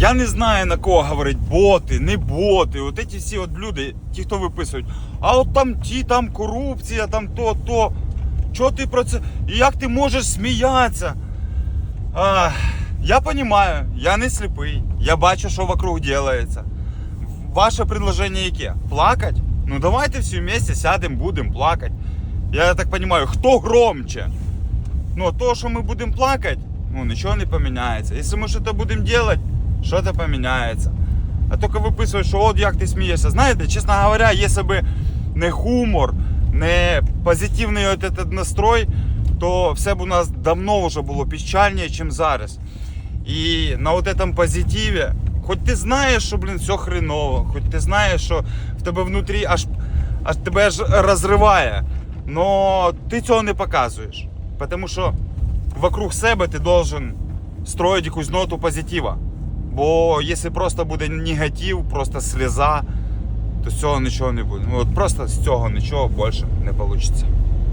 Я не знаю на кого говорить, боти, не боти. От ці всі от люди, ті, хто виписують. А от там ті, там корупція, там то, то. Чого ти про це? І як ти можеш сміятися? А, я розумію, я не сліпий. Я бачу, що вокруг робиться. Ваше предложение яке? Плакать? Ну давайте всі вместе сядемо, будемо плакати. Я так розумію, хто громче? Ну, то, що ми будемо плакати, ну нічого не поміняється. Якщо ми щось будемо робити, щось поміняється. А тільки виписують, що от як ти смієшся. Знаєте, чесно говоря, якщо б не гумор, не позитивний от этот настрой, то все б у нас давно вже було печальніше, ніж зараз. І на от этом позитиві, хоч ти знаєш, що, блін, все хреново, хоч ти знаєш, що в тебе внутрі аж, аж тебе аж розриває, но ти цього не показуєш. Тому що вокруг себе ти должен строїти якусь ноту позитива. Бо якщо просто буде негатив, просто сльоза, то з цього нічого не буде. Ну, от просто з цього нічого більше не вийде.